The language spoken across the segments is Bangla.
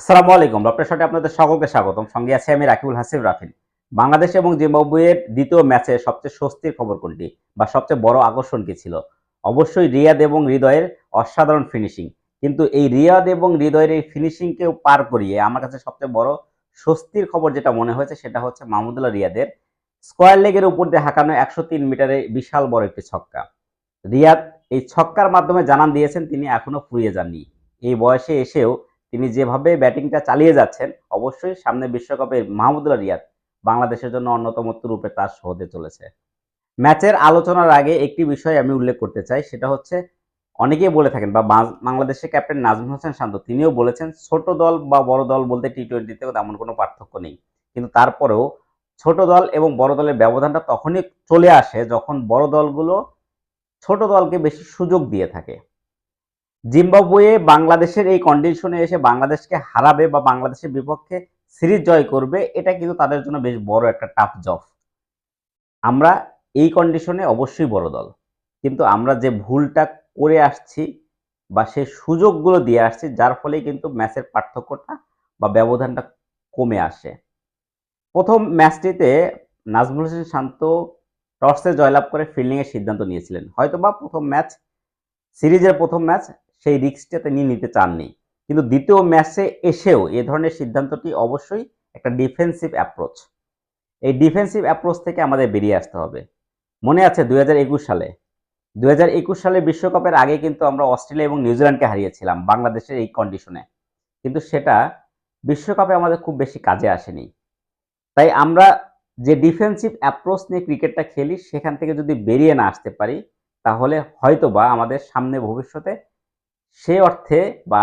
আসসালামু আলাইকুম ডক্টর শটে আপনাদের সকলকে স্বাগতম। সঙ্গে আছে আমি রাকিবুল হাসিব রাফিন। বাংলাদেশ এবং জিম্বাবুয়ের দ্বিতীয় ম্যাচে সবচেয়ে স্বস্তির খবর কোনটি বা সবচেয়ে বড় আকর্ষণ কি ছিল? অবশ্যই রিয়াদ এবং হৃদয়ের অসাধারণ ফিনিশিং কিন্তু এই রিয়াদ এবং হৃদয়ের এই ফিনিশিংকেও পার করিয়ে আমার কাছে সবচেয়ে বড় স্বস্তির খবর যেটা মনে হয়েছে সেটা হচ্ছে মাহমুদুল্লাহ রিয়াদের স্কোয়ার লেগের উপর দিয়ে হাঁকানো একশো তিন মিটারে বিশাল বড় একটি ছক্কা। রিয়াদ এই ছক্কার মাধ্যমে জানান দিয়েছেন, তিনি এখনও ফুরিয়ে যাননি। এই বয়সে এসেও তিনি যেভাবে ব্যাটিংটা চালিয়ে যাচ্ছেন, অবশ্যই সামনে বিশ্বকাপে মাহমুদুল্লাহ রিয়াদ বাংলাদেশের জন্য অন্যতম রূপে তাস হতে চলেছে। ম্যাচের আলোচনার আগে একটি বিষয় আমি উল্লেখ করতে চাই, সেটা হচ্ছে অনেকেই বলে থাকেন বা বাংলাদেশের ক্যাপ্টেন নাজমুল হোসেন শান্ত, তিনিও বলেছেন, ছোট দল বা বড় দল বলতে টি টোয়েন্টিতে তেমন কোনো পার্থক্য নেই। কিন্তু তারপরেও ছোট দল এবং বড় দলের ব্যবধানটা তখনই চলে আসে যখন বড় দলগুলো ছোট দলকে বেশি সুযোগ দিয়ে থাকে। জিম্বাবুয়ে বাংলাদেশের এই কন্ডিশনে এসে বাংলাদেশকে হারাবে বা বাংলাদেশের বিপক্ষে সিরিজ জয় করবে, এটা কিন্তু তাদের জন্য বেশ বড় একটা টাফ জব আমরা এই কন্ডিশনে অবশ্যই বড় দল। কিন্তু আমরা যে ভুলটা করে আসছি বা সেই সুযোগগুলো দিয়ে আসছি, যার ফলে কিন্তু ম্যাচের পার্থক্যটা বা ব্যবধানটা কমে আসে। প্রথম ম্যাচটিতে নাজমুল হোসেন শান্ত টসে জয়লাভ করে ফিল্ডিংয়ের সিদ্ধান্ত নিয়েছিলেন। হয়তোবা প্রথম ম্যাচ, সিরিজের প্রথম ম্যাচ সেই রিস্কটা তিনি নিতে চাননি। কিন্তু দ্বিতীয় ম্যাচে এসেও এ ধরনের সিদ্ধান্তটি অবশ্যই একটা ডিফেন্সিভ অ্যাপ্রোচ এই ডিফেন্সিভ অ্যাপ্রোচ থেকে আমাদের বেরিয়ে আসতে হবে। মনে আছে দুই হাজার একুশ সালে? দুই হাজার একুশ সালে বিশ্বকাপের আগে কিন্তু আমরা অস্ট্রেলিয়া এবং নিউজিল্যান্ডকে হারিয়েছিলাম বাংলাদেশের এই কন্ডিশনে কিন্তু সেটা বিশ্বকাপে আমাদের খুব বেশি কাজে আসেনি। তাই আমরা যে ডিফেন্সিভ অ্যাপ্রোচ নিয়ে ক্রিকেটটা খেলি, সেখান থেকে যদি বেরিয়ে না আসতে পারি, তাহলে হয়তোবা আমাদের সামনে ভবিষ্যতে সে অর্থে বা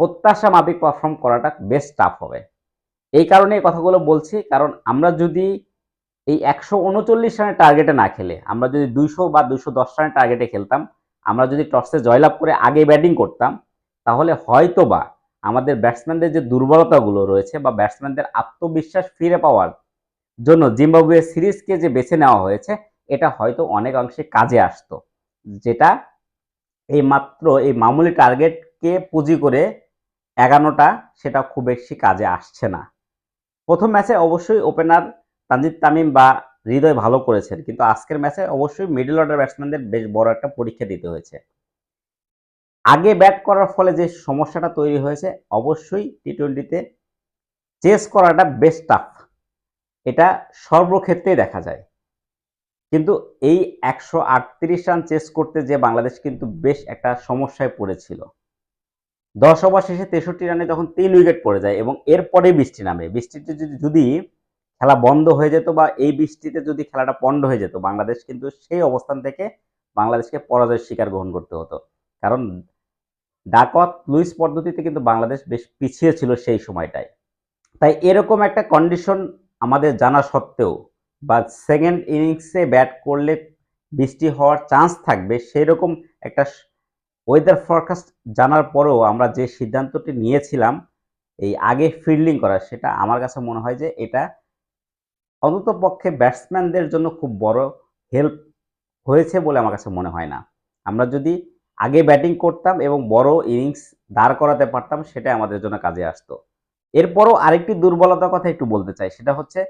প্রত্যাশা মাফিক পারফর্ম করাটা বেশ টাফ হবে। এই কারণে এই কথাগুলো বলছি, কারণ আমরা যদি এই একশো উনচল্লিশ রানের টার্গেটে না খেলে, আমরা যদি দুইশো বা দুইশো দশ রানের টার্গেটে খেলতাম, আমরা যদি টসে জয়লাভ করে আগে ব্যাটিং করতাম, তাহলে হয়তোবা আমাদের ব্যাটসম্যানদের যে দুর্বলতাগুলো রয়েছে বা ব্যাটসম্যানদের আত্মবিশ্বাস ফিরে পাওয়ার জন্য জিম্বাবুয়ে সিরিজকে যে বেছে নেওয়া হয়েছে, এটা হয়তো অনেকাংশে কাজে আসতো। যেটা এই মাত্র এই মামুলি টার্গেটকে পুঁজি করে এগানোটা সেটা খুব বেশি কাজে আসছে না। প্রথম ম্যাচে অবশ্যই ওপেনার তানজিদ তামিম বা হৃদয় ভালো করেছেন, কিন্তু আজকের ম্যাচে অবশ্যই মিডল অর্ডার ব্যাটসম্যানদের বেশ বড় একটা পরীক্ষা দিতে হয়েছে। আগে ব্যাট করার ফলে যে সমস্যাটা তৈরি হয়েছে, অবশ্যই টি টোয়েন্টিতে চেস করাটা বেশ টাফ এটা সর্বক্ষেত্রেই দেখা যায়। কিন্তু এই একশো আটত্রিশ রান চেস করতে যে বাংলাদেশ কিন্তু বেশ একটা সমস্যায় পড়েছিল। দশ ওভার শেষে তেষট্টি রানে যখন তিন উইকেট পড়ে যায় এবং এরপরে বৃষ্টি নামে, বৃষ্টিতে যদি যদি খেলা বন্ধ হয়ে যেত বা এই বৃষ্টিতে যদি খেলাটা পণ্ড হয়ে যেত, বাংলাদেশ কিন্তু সেই অবস্থান থেকে বাংলাদেশকে পরাজয়ের শিকার গ্রহণ করতে হতো। কারণ ডাকত লুইস পদ্ধতিতে কিন্তু বাংলাদেশ বেশ পিছিয়ে ছিল সেই সময়টায়। তাই এরকম একটা কন্ডিশন আমাদের জানা সত্ত্বেও বা সেকেন্ড ইনিংসে ব্যাট করলে বৃষ্টি হওয়ার চান্স থাকবে সেই রকম একটা ওয়েদার ফরকাস্ট জানার পরেও আমরা যে সিদ্ধান্তটি নিয়েছিলাম, এই আগে ফিল্ডিং করার সেটা আমার কাছে মনে হয় যে এটা অন্তত পক্ষে ব্যাটসম্যানদের জন্য খুব বড় হেল্প হয়েছে বলে আমার কাছে মনে হয় না। আমরা যদি আগে ব্যাটিং করতাম এবং বড় ইনিংস দাঁড় করাতে পারতাম সেটা আমাদের জন্য কাজে আসতো। এরপরও আরেকটি দুর্বলতার কথা একটু বলতে চাই, সেটা হচ্ছে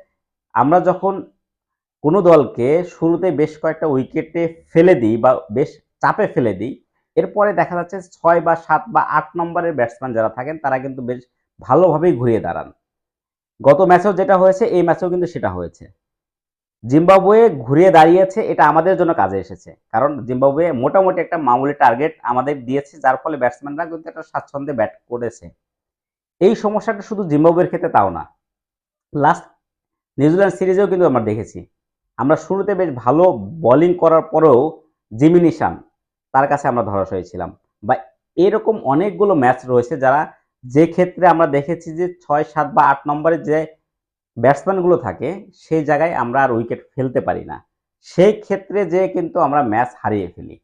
আমরা যখন কোনো দলকে শুরুতে বেশ কয়েকটা উইকেটে ফেলে দিই বা বেশ চাপে ফেলে দিই। এরপরে দেখা যাচ্ছে ছয় বা সাত বা আট নম্বরের ব্যাটসম্যান যারা থাকেন, তারা কিন্তু বেশ ভালোভাবেই ঘুরিয়ে দাঁড়ান। গত ম্যাচেও যেটা হয়েছে, এই ম্যাচেও কিন্তু সেটা হয়েছে। জিম্বাবুয়ে ঘুরিয়ে দাঁড়িয়েছে, এটা আমাদের জন্য কাজে এসেছে। কারণ জিম্বাবুয়ে মোটামুটি একটা মামুলি টার্গেট আমাদের দিয়েছে, যার ফলে ব্যাটসম্যানরা কিন্তু একটা স্বাচ্ছন্দ্যে ব্যাট করেছে। এই সমস্যাটা শুধু জিম্বাবুয়ের ক্ষেত্রে তাও না। লাস্ট নিউজিল্যান্ড সিরিজেও কিন্তু আমরা দেখেছি। আমরা শুরুতে বেশ ভালো বোলিং করার পরেও জিমি নিশান তার কাছে আমরা ধরাশয়ী হয়েছিলাম বা এরকম অনেকগুলো ম্যাচ রয়েছে যারা যে ক্ষেত্রে আমরা দেখেছি যে ছয়, সাত বা আট নম্বরে যে ব্যাটসম্যানগুলো থাকে সেই জায়গায় আমরা আর উইকেট ফেলতে পারি না। সেই ক্ষেত্রে যে কিন্তু আমরা ম্যাচ হারিয়ে ফেলি।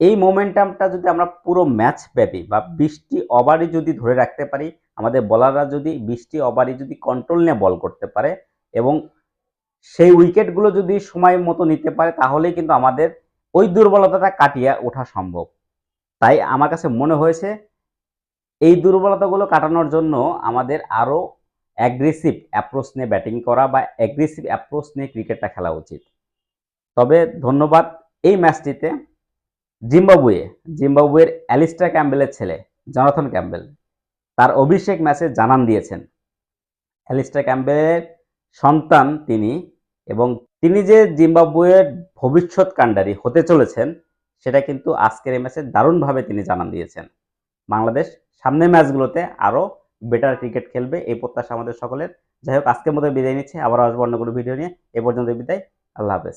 এই মোমেন্টামটা যদি আমরা পুরো ম্যাচ ব্যাপী বা বৃষ্টি ওভারই যদি ধরে রাখতে পারি, আমাদের বলাররা যদি বৃষ্টি ওভারই যদি কন্ট্রোল নিয়ে বল করতে পারে এবং সেই উইকেটগুলো যদি সময় মতো নিতে পারে, তাহলেই কিন্তু আমাদের ওই দুর্বলতাটা কাটিয়ে ওঠা সম্ভব। তাই আমার কাছে মনে হয়েছে, এই দুর্বলতাগুলো কাটানোর জন্য আমাদের আরও অ্যাগ্রেসিভ অ্যাপ্রোচ নিয়ে ব্যাটিং করা বা অ্যাগ্রেসিভ অ্যাপ্রোচ নিয়ে ক্রিকেটটা খেলা উচিত। তবে ধন্যবাদ এই ম্যাচটিতে জিম্বাবুয়ে, জিম্বাবুয়ের অ্যালিস্টার ক্যাম্বেলের ছেলে, জনাথন ক্যাম্বেল তার অভিষেক ম্যাচে জানান দিয়েছেন। অ্যালিস্টার ক্যাম্বেলের সন্তান তিনি এবং তিনি যে জিম্বাবুয়ের ভবিষ্যৎ কাণ্ডারি হতে চলেছেন, সেটা কিন্তু আজকের এই ম্যাচে দারুণভাবে তিনি জানান দিয়েছেন। বাংলাদেশ সামনের ম্যাচগুলোতে আরও বেটার ক্রিকেট খেলবে এই প্রত্যাশা আমাদের সকলের। যাই হোক, আজকের মতো বিদায় নিচ্ছে। আবার আসব অন্য কোনো ভিডিও নিয়ে। এ পর্যন্ত বিদায়। আল্লাহ হাফেজ।